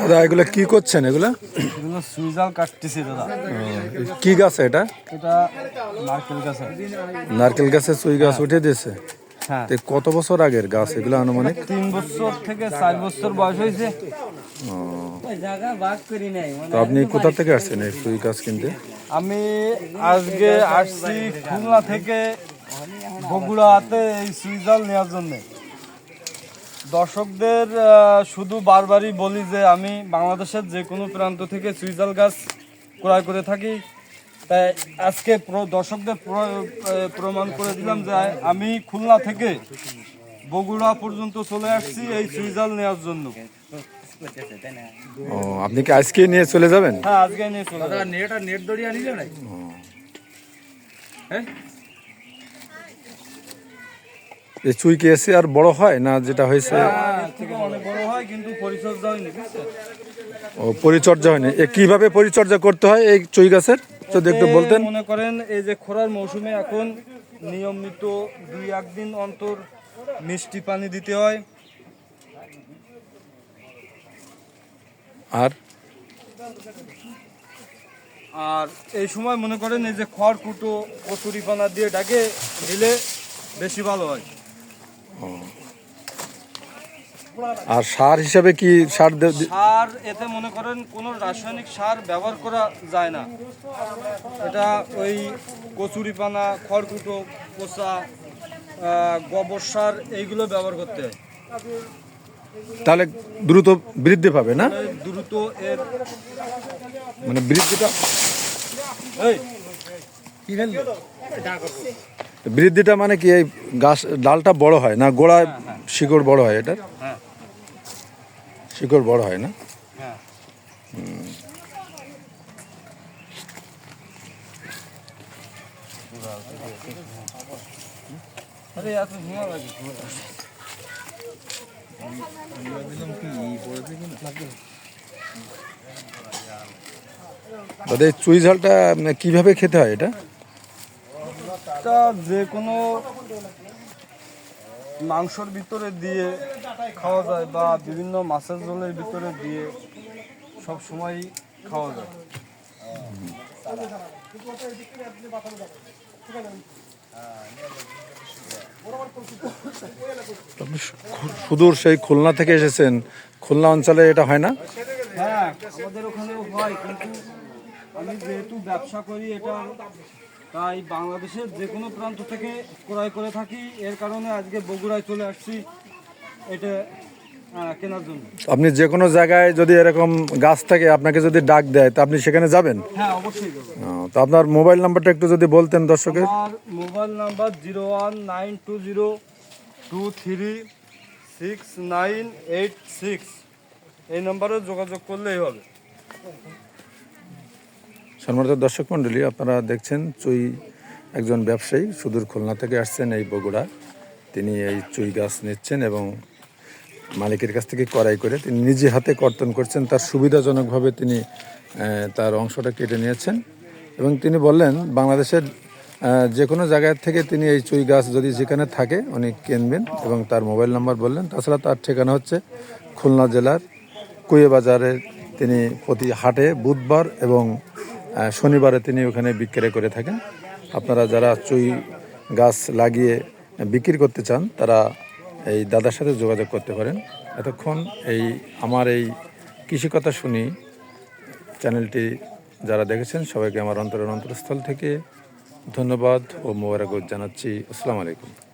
দাদা এগুলো কি করছেন এগুলো? এগুলো সুইজাল কাটতেছি দাদা। কি গাছ এটা? এটা নারকেল গাছ। নারকেল গাছে চুই গাছ উঠে দিয়েছে। হ্যাঁ। কত বছর আগের গাছ এগুলো আনুমানিক? তিন বছর থেকে চার বছর বয়স হয়েছে। তো আপনি কোথা থেকে আসছেন এই চুই গাছ কিনতে? আমি আজকে আসছি খুলনা থেকে বগুড়াতে এই সুইজাল নেওয়ার জন্য। দর্শকদের শুধু বারবারই বলি যে আমি বাংলাদেশের যে কোনো প্রান্ত থেকে সুইজাল গাছ ক্রয় করে থাকি। তাই আজকে প্র- দর্শকদের প্র- প্রমাণ করে দিলাম যে আমি খুলনা থেকে বগুড়া পর্যন্ত চলে আসছি এই সুইজাল নেওয়ার জন্য। ও আপনি কি আজকে নিয়ে চলে যাবেন? হ্যাঁ আজকে নিয়ে চলে যাব। নেট আর নেট দড়ি আনিলে নাই এই চুই কি এসে আর বড় হয় না যেটা হয়েছে? হ্যাঁ, অনেক বড় হয় কিন্তু পরিচর্যা হয়নি ও পরিচর্যা হয়নি। এ কীভাবে পরিচর্যা করতে হয় এই চুই গাছের? যদি একটু বলতেন। মনে করেন এই যে খরার মৌসুমে এখন নিয়মিত দুই একদিন অন্তর মিষ্টি পানি দিতে হয়। আর? আর এই সময় মনে করেন এই যে খড় কুটো কচুরি পানা দিয়ে ডাকে দিলে বেশি ভালো হয়। আর সার হিসাবে কি সার সার এতে মনে করেন কোনো রাসায়নিক সার ব্যবহার করা যায় না। এটা ওই কচুরি পানা খড়কুটো কোচা গোবর সার এইগুলো ব্যবহার করতে হয়। তাহলে দ্রুত বৃদ্ধি পাবে না? দ্রুত এর মানে বৃদ্ধিটা বৃদ্ধিটা মানে কি এই গাছ ডালটা বড় হয় না গোড়ায় শিকড় বড় হয় এটা হ্যাঁ। শিকড় বড় হয় না? হ্যাঁ। আরে এত লাগে দাদা চুই ঝালটা মানে কীভাবে খেতে হয় এটা? যে কোনো মাংসর ভিতরে দিয়ে খাওয়া যায় বা বিভিন্ন মাছের ঝোলের ভিতরে দিয়ে সব সময় খাওয়া যায়। সুদূর সেই খুলনা থেকে এসেছেন। খুলনা অঞ্চলে এটা হয় না? হ্যাঁ আমাদের ওখানেও হয়, কিন্তু আমি যেহেতু ব্যবসা করি এটা, তাই বাংলাদেশের যে কোনো প্রান্ত থেকে ক্রয় করে থাকি। এর কারণে আজকে বগুড়ায় চলে আসছি। এটা আপনি যে কোনো জায়গায় যদি এরকম গাছ থাকে আপনাকে যদি ডাক দেয় তা আপনি সেখানে যাবেন? হ্যাঁ অবশ্যই তো আপনার মোবাইল নাম্বারটা একটু যদি বলতেন দর্শকের। Mobile number zero one nine two zero two three six nine eight six. এই নম্বরে যোগাযোগ করলেই হবে। সম্মানিত দর্শক মণ্ডলী আপনারা দেখছেন চুই একজন ব্যবসায়ী। সুদূর খুলনা থেকে আসছেন এই বগুড়া। তিনি এই চুই গাছ নিচ্ছেন এবং মালিকের কাছ থেকে কড়াই করে তিনি নিজে হাতে কর্তন করছেন, তার সুবিধাজনকভাবে তিনি তার অংশটা কেটে নিয়েছেন। এবং তিনি বললেন, বাংলাদেশের যে কোনো জায়গায় থেকে তিনি এই চুই গাছ যদি যেখানে থাকে উনি কিনবেন এবং তার মোবাইল নাম্বার বললেন। তাছাড়া তার ঠিকানা হচ্ছে খুলনা জেলার কুয়ে বাজারে তিনি প্রতি হাটে বুধবার এবং শনিবারে তিনি ওখানে বিক্রয় করে থাকেন। আপনারা যারা চুই গাছ লাগিয়ে বিক্রি করতে চান, তারা এই দাদার সাথে যোগাযোগ করতে পারেন। এতক্ষণ এই আমার এই কৃষি কথা শুনি চ্যানেলটি যারা দেখেছেন, সবাইকে আমার অন্তরের অন্তরস্থল থেকে ধন্যবাদ ও মোবারক জানাচ্ছি। আসসালামু আলাইকুম।